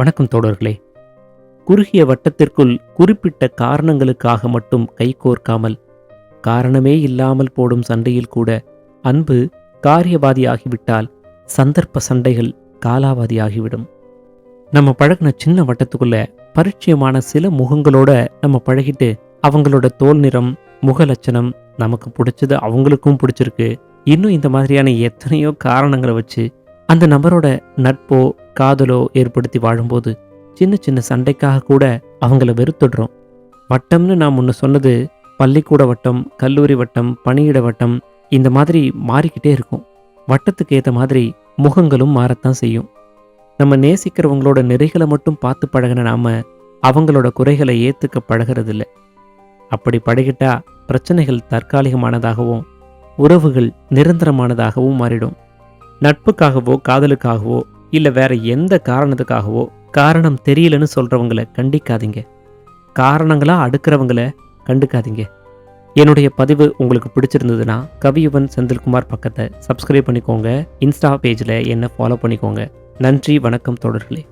வணக்கம் தோழர்களே. குறுகிய வட்டத்திற்குள் குறிப்பிட்ட காரணங்களுக்காக மட்டும் கைகோர்க்காமல் காரணமே இல்லாமல் போடும் சண்டையில் கூட அன்பு காரியவாதியாகிவிட்டால் சந்தர்ப்ப சண்டைகள் காலாவாதியாகிவிடும். நம்ம பழகின சின்ன வட்டத்துக்குள்ள பரிச்சயமான சில முகங்களோட நம்ம பழகிட்டு அவங்களோட தோல் நிறம் முக லட்சணம் நமக்கு பிடிச்சது அவங்களுக்கும் பிடிச்சிருக்கு. இன்னும் இந்த மாதிரியான எத்தனையோ காரணங்களை வச்சு அந்த நபரோட நட்போ காதலோ ஏற்படுத்தி வாழும்போது சின்ன சின்ன சண்டைக்காக கூட அவங்கள வெறுத்துடுறோம். வட்டம்னு நான் முன்ன சொன்னது பள்ளிக்கூட வட்டம் கல்லூரி வட்டம் பணியிட வட்டம் இந்த மாதிரி மாறிக்கிட்டே இருக்கும். வட்டத்துக்கு ஏற்ற மாதிரி முகங்களும் மாறத்தான் செய்யும். நம்ம நேசிக்கிறவங்களோட நிறைகளை மட்டும் பார்த்து பழகின நாம அவங்களோட குறைகளை ஏற்றுக்க பழகிறதில்ல. அப்படி பழகிட்டா பிரச்சனைகள் தற்காலிகமானதாகவும் உறவுகள் நிரந்தரமானதாகவும் மாறிடும். நட்புக்காகவோ காதலுக்காகவோ இல்லை வேற எந்த காரணத்துக்காகவோ காரணம் தெரியலன்னு சொல்கிறவங்களை கண்டிக்காதீங்க. காரணங்களாக அடுக்கிறவங்கள கண்டுக்காதீங்க. என்னுடைய பதிவு உங்களுக்கு பிடிச்சிருந்ததுன்னா கவியுவன் செந்தில்குமார் பக்கத்தை சப்ஸ்கிரைப் பண்ணிக்கோங்க. இன்ஸ்டா பேஜில் என்னை ஃபாலோ பண்ணிக்கோங்க. நன்றி வணக்கம் தொடர்களே.